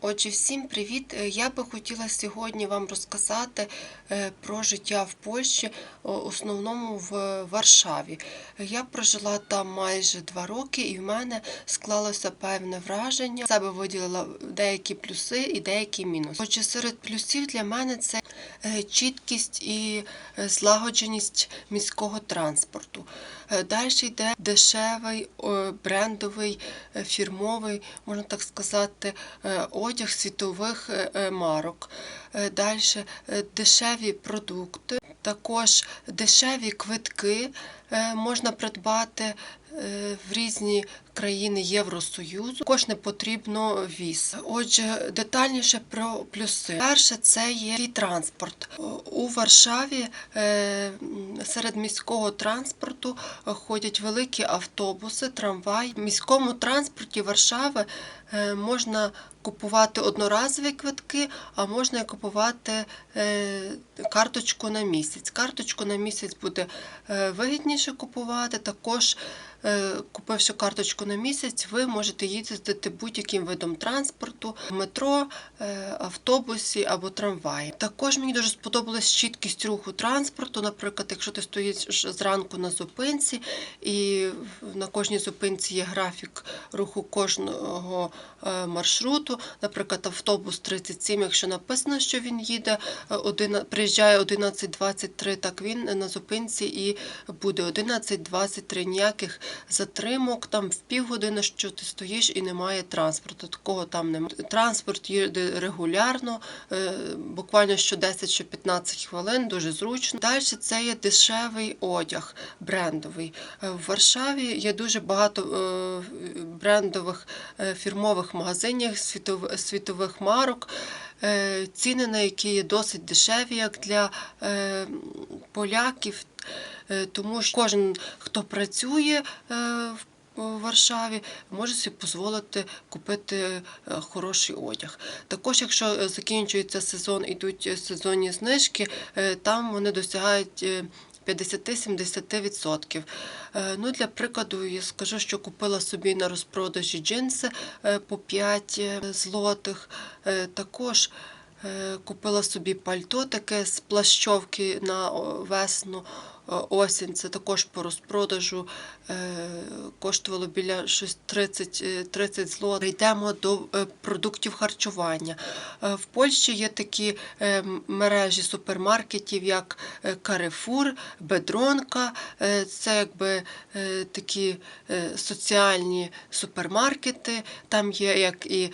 Отже, всім привіт! Е, Я би хотіла сьогодні вам розказати е, про життя в Польщі, основному в Варшаві. Я прожила там майже два роки, і в мене склалося певне враження. Себе виділила деякі плюси і деякі мінуси. Отже, серед плюсів для мене це е, чіткість і е, злагодженість міського транспорту. Е, Далі йде дешевий, брендовий, е, фірмовий, можна так сказати, е, одяг світових марок. Далі дешеві продукти, також дешеві квитки можна придбати в різні країни Євросоюзу. Також не потрібно віз. Отже, детальніше про плюси. Перше, це є і транспорт. У Варшаві е, серед міського транспорту е, ходять великі автобуси, трамвай. В міському транспорті Варшави е, можна купувати одноразові квитки, а можна купувати е, карточку на місяць. Карточку на місяць буде е, вигідніше купувати. Також, е, купивши карточку на місяць, ви можете їздити будь-яким видом транспорту, метро, автобусі або трамваї. Також мені дуже сподобалась чіткість руху транспорту. Наприклад, якщо ти стоїш зранку на зупинці, і на кожній зупинці є графік руху кожного е, Наприклад, автобус 37, якщо написано, що він їде, е, один- приїжджає 11.23, так він на зупинці і буде 11.23. Ніяких затримок, там в півгодини, що ти стоїш і немає транспорту. Такого там немає. Транспорт їде регулярно, е, буквально що 10 що 15 хвилин, дуже зручно. Далі це є дешевий одяг брендовий. Е, В Варшаві є дуже багато брендових фірмових магазинів світових марок. е, Ціни на які є досить дешеві, як для е, поляків, Е, тому що кожен, хто працює в в Варшаві, може собі дозволити купити хороший одяг. Також, якщо закінчується сезон, ідуть сезонні знижки, там вони досягають. Е, 50-70%. Е, Ну, для прикладу, я скажу, що купила собі на розпродажі джинси е, по 5 злотих. Е, Також е, купила собі пальто таке з плащовки на весну. Е, Осінь це також по розпродажу е, коштувало біля щось 30, е, 30 злотих. Йдемо до е, продуктів харчування. В Польщі є такі мережі супермаркетів, як Carrefour, Бедронка. Це якби такі соціальні супермаркети. Там є як і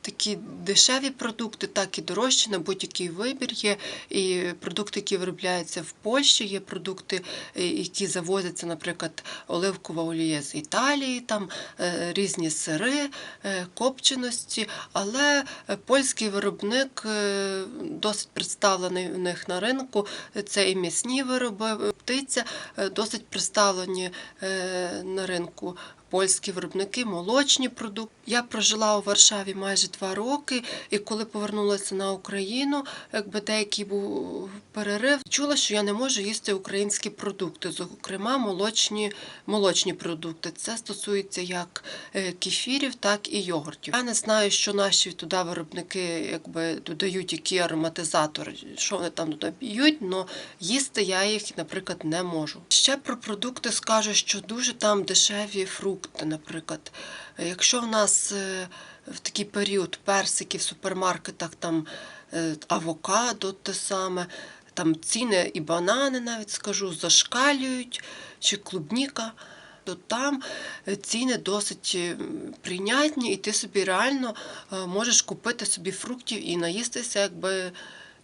такі дешеві продукти, так і дорожчі на будь-який вибір. Є і продукти, які виробляються в Польщі, є продукти, е, які завозяться, наприклад, оливкова олія з Італії, там е, різні сири, е, копченості, але польський виробник досить представлений в них на ринку. Це і м'ясні вироби, птиця досить представлені на ринку. Польські виробники, молочні продукти. Я прожила у Варшаві майже два роки, і коли повернулася на Україну, якби деякий був перерив, чула, що я не можу їсти українські продукти, зокрема молочні, молочні продукти. Це стосується як е, кефірів, так і йогуртів. Я не знаю, що наші туди виробники якби додають які ароматизатори, що вони там додають, але їсти я їх, наприклад, не можу. Ще про продукти скажу, що дуже там дешеві фрукти, наприклад. Е, Якщо в нас е, в такий період персики в супермаркетах, там е, авокадо те саме, там ціни і банани, навіть скажу, зашкалюють, чи клубніка. То там е, ціни досить прийнятні, і ти собі реально можеш купити собі фруктів і наїстися, якби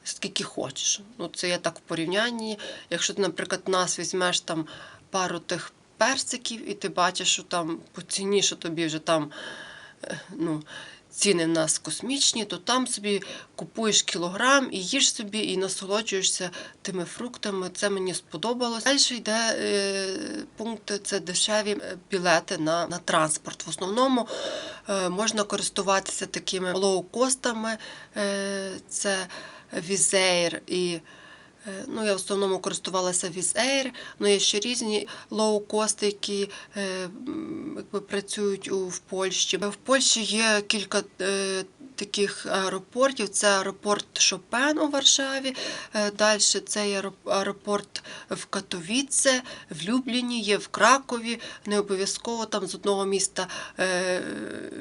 скільки хочеш. Ну, це я так в порівнянні. Якщо ти, наприклад, нас візьмеш там пару тих персиків, і ти бачиш, що там по ціні, що тобі вже там е, ну, ціни в нас космічні, то там собі купуєш кілограм і їш собі, і насолоджуєшся тими фруктами. Це мені сподобалось. Далі йде е, пункт це дешеві е, білети на, на транспорт. В основному е, можна користуватися такими лоукостами. Е, це Візейр і Ну, я в основному користувалася Віз Air, ну є ще різні лоукости, які е, якби, працюють у, в Польщі. В Польщі є кілька е, таких аеропортів. Це аеропорт Шопен у Варшаві. Е, Далі це аеропорт в Катовіце, в Любліні, є в Кракові. Не обов'язково там з одного міста е,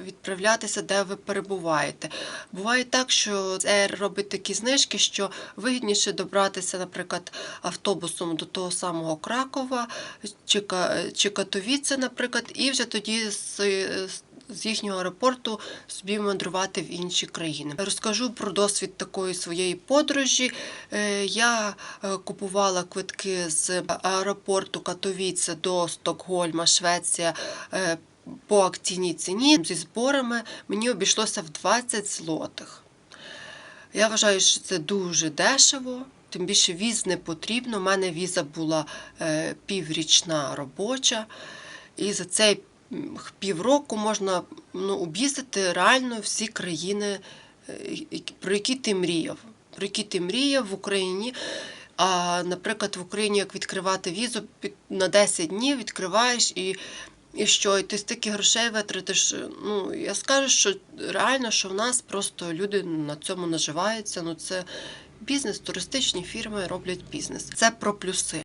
відправлятися, де ви перебуваєте. Буває так, що Air робить такі знижки, що вигідніше добратися, наприклад, автобусом до того самого Кракова чи Катовіце, наприклад, і вже тоді з, з- їхнього аеропорту собі мандрувати в інші країни. Розкажу про досвід такої своєї подорожі. Е, Я е, купувала квитки з аеропорту Катовіце до Стокгольма, Швеція. е, По акційній ціні зі зборами мені обійшлося в 20 злотих. Я вважаю, що це дуже дешево, тим більше віз не потрібно. У мене віза була піврічна робоча, і за цей півроку можна ну, об'їздити реально всі країни, е, про які ти мріяв. Про які ти мріяв в Україні. А, наприклад, в Україні як відкривати візу на 10 днів відкриваєш і. І що, і ти стільки грошей витратиш. Ну, я скажу, що реально, що в нас просто люди на цьому наживаються. Ну, це бізнес, туристичні фірми роблять бізнес. Це про плюси.